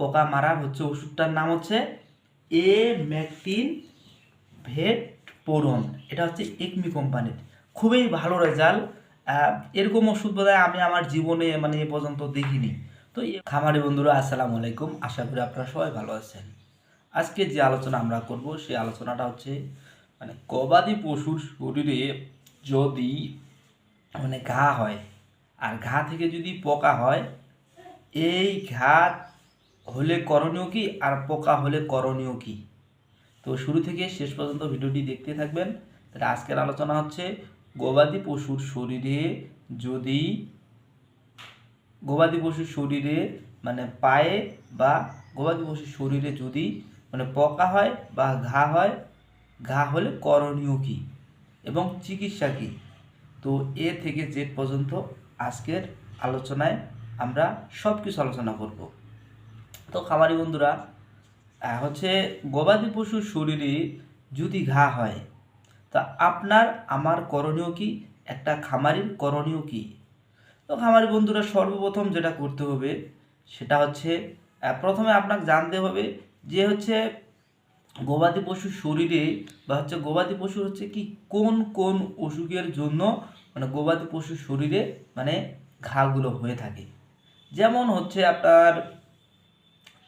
পোকা মারার হচ্ছে ওষুধটার নাম হচ্ছে এ ম্যাকটিন ভেট পোরন এটা হচ্ছে একমি কোম্পানির। খুবই ভালো রেজাল্ট এরকম ওষুধ বোধ আমি আমার জীবনে মানে এ পর্যন্ত দেখিনি। তো খামারি বন্ধুরা, আসসালামু আলাইকুম। আশা করি আপনারা সবাই ভালো আছেন। আজকে যে আলোচনা আমরা করব সেই আলোচনাটা হচ্ছে মানে গবাদি পশুর শরীরে যদি মানে ঘা হয়, আর ঘা থেকে যদি পোকা হয়, এই ঘা হলে করণীয় কি আর পোকা হলে করণীয় কি? তো শুরু থেকে শেষ পর্যন্ত ভিডিওটি দেখতে থাকবেন। তাহলে আজকের আলোচনা হচ্ছে গবাদি পশুর শরীরে যদি গবাদি পশুর শরীরে মানে পায়ে বা গবাদি পশুর শরীরে যদি মানে পোকা হয় বা ঘা হয়, ঘা হলে করণীয় কি এবং চিকিৎসা কি? তো এ থেকে জেড পর্যন্ত আজকের আলোচনায় আমরা সব কিছু আলোচনা করব। তো খামারি বন্ধুরা হচ্ছে গবাদি পশুর শরীরে যদি ঘা হয়, তা আপনার, আমার করণীয় কি? একটা খামারির করণীয় কি? তো খামারি বন্ধুরা, সর্বপ্রথম যেটা করতে হবে, সেটা হচ্ছে প্রথমে আপনাকে জানতে হবে যে হচ্ছে গবাদি পশুর শরীরে বা হচ্ছে গবাদি পশুর হচ্ছে কি, কোন কোন অসুখের জন্য মানে গবাদি পশুর শরীরে মানে ঘাগুলো হয়ে থাকে। যেমন হচ্ছে আপনার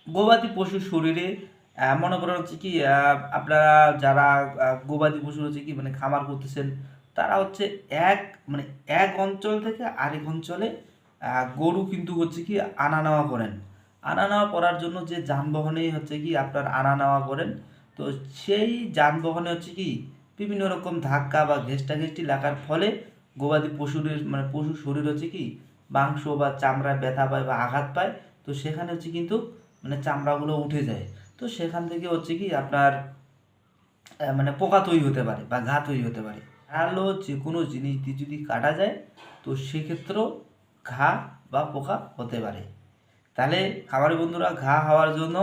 গবাদি পশুর শরীরে মনে করেন হচ্ছে কি আপনারা যারা গবাদি পশু হচ্ছে কি মানে খামার করতেছেন, তারা হচ্ছে এক মানে এক অঞ্চল থেকে আরেক অঞ্চলে গরু কিন্তু হচ্ছে কি আনা নেওয়া করেন। আনা নেওয়া করার জন্য যে যানবাহনে হচ্ছে কি আপনার আনা নেওয়া করেন। তো সেই যানবাহনে হচ্ছে কি বিভিন্ন রকম ধাক্কা বা ঘেষ্টা ঘেষ্টি লাগার ফলে গবাদি পশুর মানে পশুর শরীর হচ্ছে কি মাংস বা চামড়া ব্যথা পায় বা আঘাত পায়। তো সেখানে হচ্ছে কিন্তু মানে চামড়াগুলো উঠে যায়। তো সেখান থেকে হচ্ছে কি আপনার মানে পোকা তৈরি হতে পারে বা ঘা তৈরি হতে পারে। আলো যে কোনো জিনিস দিয়ে যদি কাটা যায়, তো সেক্ষেত্রেও ঘা বা পোকা হতে পারে। তাহলে খামারি বন্ধুরা, ঘা হওয়ার জন্য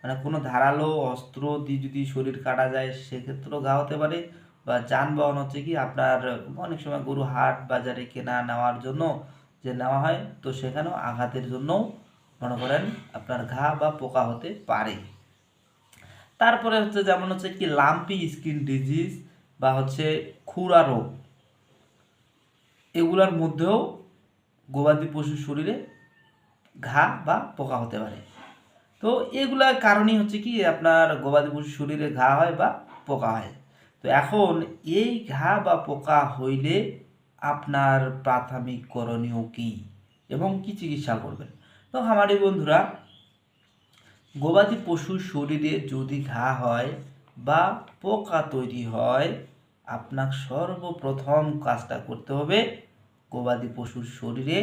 মানে কোনো ধারালো অস্ত্র দিয়ে যদি শরীর কাটা যায়, সেক্ষেত্রেও ঘা হতে পারে। বা যানবাহন হচ্ছে কি আপনার অনেক সময় গরু হাট বাজারে কেনা নেওয়ার জন্য যে নেওয়া হয়, তো সেখানেও আঘাতের জন্যও মনে করেন আপনার ঘা বা পোকা হতে পারে। তারপরে হচ্ছে যেমন হচ্ছে কি লাম্পি স্কিন ডিজিজ বা হচ্ছে খুরা রোগ। এগুলোর মধ্যেও গবাদি পশুর শরীরে ঘা বা পোকা হতে পারে। তো এগুলার কারণই হচ্ছে কি আপনার গবাদি পশুর শরীরে ঘা হয় বা পোকা হয়। তো এখন এই ঘা বা পোকা হইলে আপনার প্রাথমিক করণীয় কী এবং কি চিকিৎসা করবেন? তো আমারই বন্ধুরা, গবাদি পশুর শরীরে যদি ঘা হয় বা পোকা তৈরি হয় আপনার সর্বপ্রথম কাজটা করতে হবে গবাদি পশুর শরীরে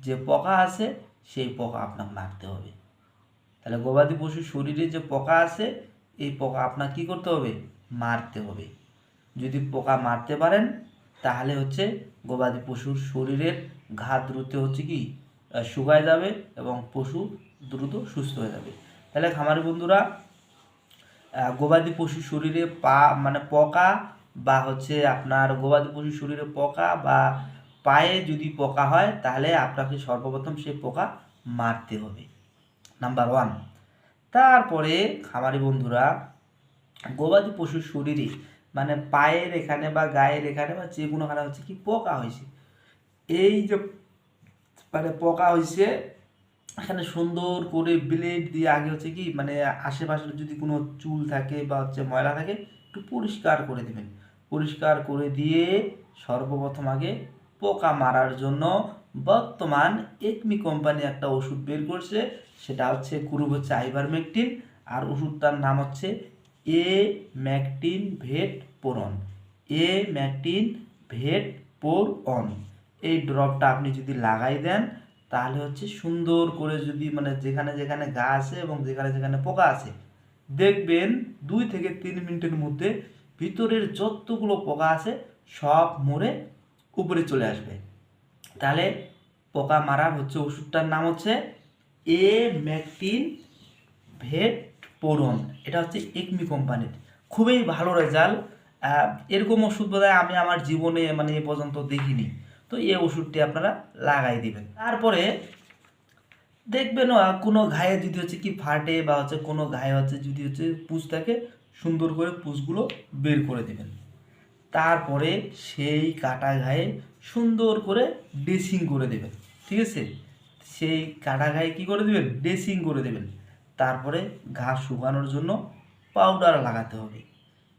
যে পোকা আছে, সেই পোকা আপনাকে মারতে হবে। তাহলে গবাদি পশুর শরীরে যে পোকা আছে, এই পোকা আপনার কি করতে হবে? মারতে হবে। যদি পোকা মারতে পারেন, তাহলে হচ্ছে গবাদি পশুর শরীরের ঘা দ্রুত হচ্ছে কি? শুকায় যাবে এবং পশু দ্রুত সুস্থ হয়ে যাবে। তাহলে খামারি বন্ধুরা গবাদি পশুর শরীরে পা মানে পোকা বা হচ্ছে আপনার গবাদি পশুর শরীরে পোকা বা পায়ে যদি পোকা হয়, তাহলে আপনাকে সর্বপ্রথম সেই পোকা মারতে হবে। Number one. তারপরে খামারি বন্ধুরা, গবাদি পশুর শরীরে মানে পায়ের এখানে বা গায়ের এখানে বা যে কোনোখানে হচ্ছে কি পোকা হয়েছে, এই যে মানে পোকা হয়েছে এখানে সুন্দর করে ব্লেড দিয়ে আগে হচ্ছে কি মানে আশেপাশে যদি কোনো চুল থাকে বা হচ্ছে ময়লা থাকে, একটু পরিষ্কার করে দেবেন। পরিষ্কার করে দিয়ে সর্বপ্রথম আগে পোকা মারার জন্য বর্তমান একমি কোম্পানি একটা ওষুধ বের করছে। সেটা হচ্ছে গ্রুপ হচ্ছে আইভারমেকটিন আর ওষুধটার নাম হচ্ছে A mectin vet pour on A mectin vet pour on এই ড্রপটা আপনি যদি লাগাই দেন, তাহলে হচ্ছে সুন্দর করে যদি মানে যেখানে যেখানে গা আছে এবং যেখানে যেখানে পোকা আছে, দেখবেন দুই থেকে তিন মিনিটের মধ্যে ভিতরের যতগুলো পোকা আছে সব মরে উপরে চলে আসবে। তাহলে পোকা মারার হচ্ছে ওষুধটার নাম হচ্ছে এ ম্যাকটিন ভেট পোরন এটা হচ্ছে একমি কোম্পানির। খুবই ভালো রেজাল্ট এরকম ওষুধ বোধহয় আমি আমার জীবনে মানে এ পর্যন্ত দেখিনি। তো এই ওষুধটি আপনারা লাগাই দিবেন। তারপরে দেখবেন কোনো ঘায়ে যদি হচ্ছে কি ফাটে বা হচ্ছে কোনো ঘায়ে হচ্ছে যদি হচ্ছে পুষ থাকে, সুন্দর করে পুষগুলো বের করে দেবেন। তারপরে সেই কাটা ঘায়ে সুন্দর করে ড্রেসিং করে দেবেন, ঠিক আছে? সেই কাটা ঘায়ে কী করে দেবেন? ড্রেসিং করে দেবেন। তারপরে ঘা শুকানোর জন্য পাউডার লাগাতে হবে।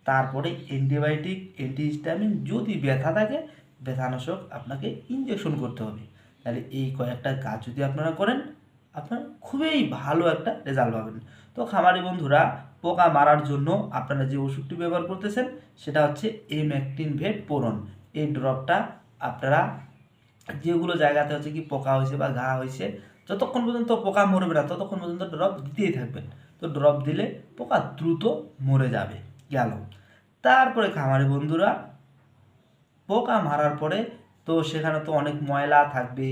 তারপরে অ্যান্টিবায়োটিক, অ্যান্টিহিস্টামিন যদি ব্যথা থাকে ব্যথানাশক আপনাকে ইঞ্জেকশন করতে হবে। তাহলে এই কয়েকটা কাজ যদি আপনারা করেন, আপনার খুবই ভালো একটা রেজাল্ট পাবেন। তো খামারি বন্ধুরা, পোকা মারার জন্য আপনারা যে ওষুধটি ব্যবহার করতেছেন, সেটা হচ্ছে এম অ্যাক্টিন ভেট পোরন এই ড্রপটা আপনারা যেগুলো জায়গাতে হচ্ছে কি পোকা হয়েছে বা ঘা হয়েছে, যতক্ষণ পর্যন্ত পোকা মরবে না, ততক্ষণ পর্যন্ত ড্রপ দিতেই থাকবেন। তো ড্রপ দিলে পোকা দ্রুত মরে যাবে, গেল। তারপরে খামারি বন্ধুরা পোকা মারার পরে তো সেখানে তো অনেক ময়লা থাকবে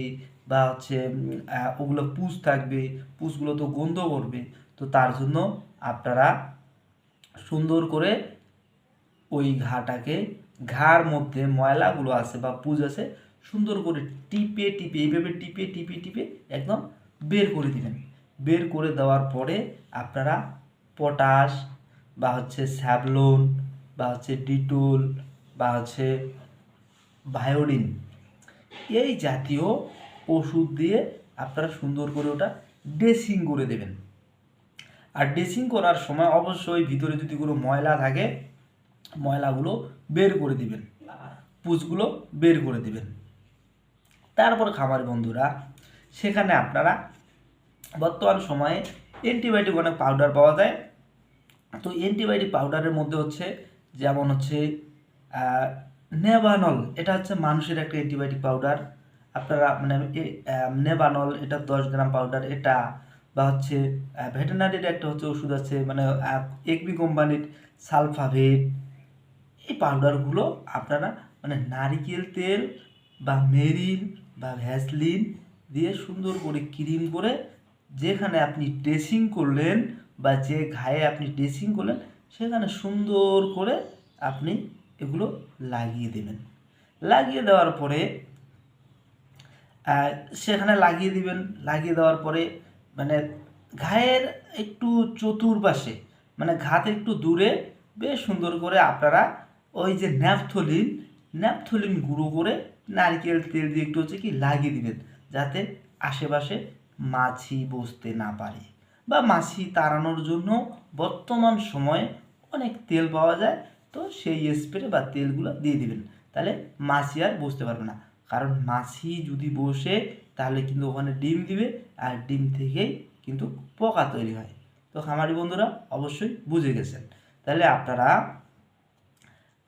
বা হচ্ছে ওগুলো পুষ থাকবে, পুষগুলো তো গন্ধ করবে। তো তার জন্য আপনারা সুন্দর করে ওই ঘাটাকে ঘাড় মধ্যে ময়লাগুলো আছে বা পুজ আছে, সুন্দর করে টিপে টিপে, এইভাবে টিপে টিপে টিপে একদম বের করে দিবেন। বের করে দেওয়ার পরে আপনারা পটাশ বা হচ্ছে স্যাভলন বা হচ্ছে ডিটোল বা হচ্ছে ভায়োডিন এই জাতীয় ওষুধ দিয়ে আপনারা সুন্দর করে ওটা ড্রেসিং করে দেবেন। আর ড্রেসিং করার সময় অবশ্যই ভিতরে যদি কোনো ময়লা থাকে, ময়লাগুলো বের করে দিবেন। পুষগুলো বের করে দিবেন। তারপর খামার বন্ধুরা, সেখানে আপনারা বর্তমান সময়ে অ্যান্টিবায়োটিক অনেক পাউডার পাওয়া যায়। তো অ্যান্টিবায়োটিক পাউডারের মধ্যে হচ্ছে, যেমন হচ্ছে আহ, নেভানল এটা হচ্ছে মানুষের একটা অ্যান্টিবায়োটিক পাউডার আপনারা মানে আহ, এটা দশ গ্রাম পাউডার এটা বা হচ্ছে ভেটেনারির একটা হচ্ছে ওষুধ আছে মানে একবি কোম্পানির সালফাভেট। এই পাউডারগুলো আপনারা মানে নারিকেল তেল বা মেরিন বা ভ্যাসলিন দিয়ে সুন্দর করে ক্রিম করে যেখানে আপনি ড্রেসিং করলেন বা যে ঘায়ে আপনি ড্রেসিং করলেন সেখানে সুন্দর করে আপনি এগুলো লাগিয়ে দেবেন। লাগিয়ে দেওয়ার পরে সেখানে লাগিয়ে দিবেন। লাগিয়ে দেওয়ার পরে মানে ঘায়ের একটু চতুর্পাশে মানে ঘাত একটু দূরে, বেশ সুন্দর করে আপনারা ওই যে ন্যাপথলিন ন্যাপথলিন গুঁড়ো করে নারকেল তেল দিয়ে একটু হচ্ছে কি লাগিয়ে দিবেন, যাতে আশেপাশে মাছি বসতে না পারে বা মাছি তাড়ানোর জন্য বর্তমান সময়ে অনেক তেল পাওয়া যায়। তো সেই স্প্রে বা তেলগুলো দিয়ে দিবেন। তাহলে মাছি আর বসতে পারবে না। কারণ মাছি যদি বসে, তাহলে কিন্তু ওখানে ডিম দিবে আর ডিম থেকেই কিন্তু পোকা তৈরি হয়। তো খামারি বন্ধুরা অবশ্যই বুঝে গেছেন। তাহলে আপনারা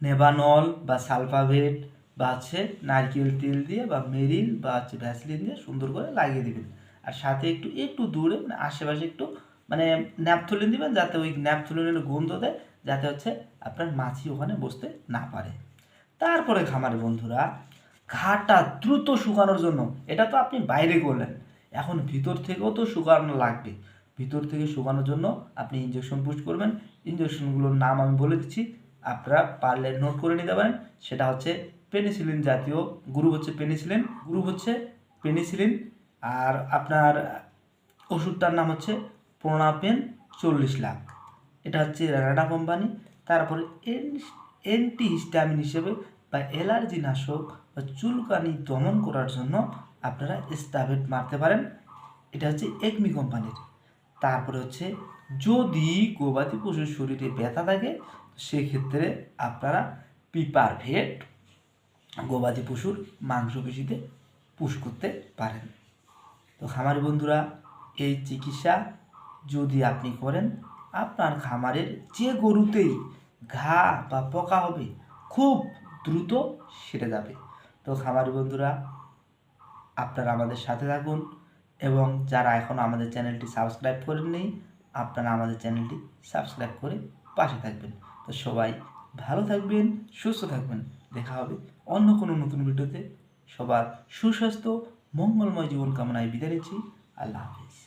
নেভানল বা সালফাভেট বা হচ্ছে নারকেল তেল দিয়ে বা মেরিল বা হচ্ছে ভ্যাসলিন দিয়ে সুন্দর করে লাগিয়ে দিবেন। আর সাথে একটু একটু দূরে মানে আশেপাশে একটু মানে ন্যাপথলিন দিবেন যাতে ওই ন্যাপথলিনের গন্ধ দেয়। যাতে হচ্ছে আপনার মাছি ওখানে বসতে না পারে। তারপরে খামারে বন্ধুরা, ঘাটা দ্রুত শুকানোর জন্য, এটা তো আপনি বাইরে করলেন, এখন ভিতর থেকেও তো শুকানো লাগবে। ভিতর থেকে শুকানোর জন্য আপনি ইঞ্জেকশন পুশ করবেন ইঞ্জেকশনগুলোর নাম আমি বলে দিচ্ছি, আপনারা পারলে নোট করে নিতে পারেন, সেটা হচ্ছে পেনিসিলিন জাতীয়, গ্রুপ হচ্ছে পেনিসিলিন গ্রুপ হচ্ছে পেনিসিলিন আর আপনার ওষুধটার নাম হচ্ছে প্রোনাপেন চল্লিশ লাখ। এটা হচ্ছে রানাডা কোম্পানি। তারপরে এন্টি হিস্টামিন হিসেবে বা অ্যালার্জি নাশক বা চুলকানি দমন করার জন্য আপনারা স্টাবেট মারতে পারেন। এটা হচ্ছে একমি কোম্পানির। তারপরে হচ্ছে যদি গবাদি পশুর শরীরে ব্যথা থাকে, সেক্ষেত্রে আপনারা পিপার ভেট গবাদি পশুর মাংসপেশিতে পুশ করতে পারেন। তো খামারি বন্ধুরা, এই চিকিৎসা যদি আপনি করেন আপনার খামারের যে গরুতেই ঘা বা পোকা হবে, খুব দ্রুত সেরে যাবে। তো খামারি বন্ধুরা, আপনারা আমাদের সাথে থাকুন এবং যারা এখন আমাদের চ্যানেলটি সাবস্ক্রাইব করেননি, আপনারা আমাদের চ্যানেলটি সাবস্ক্রাইব করে পাশে থাকবেন। তো সবাই ভালো থাকবেন, সুস্থ থাকবেন। দেখা হবে অন্য কোনো নতুন ভিডিওতে। সবার সুস্বাস্থ্য, মঙ্গলময় জীবন কামনায় বিদায় নিচ্ছি। আল্লাহ হাফিজ।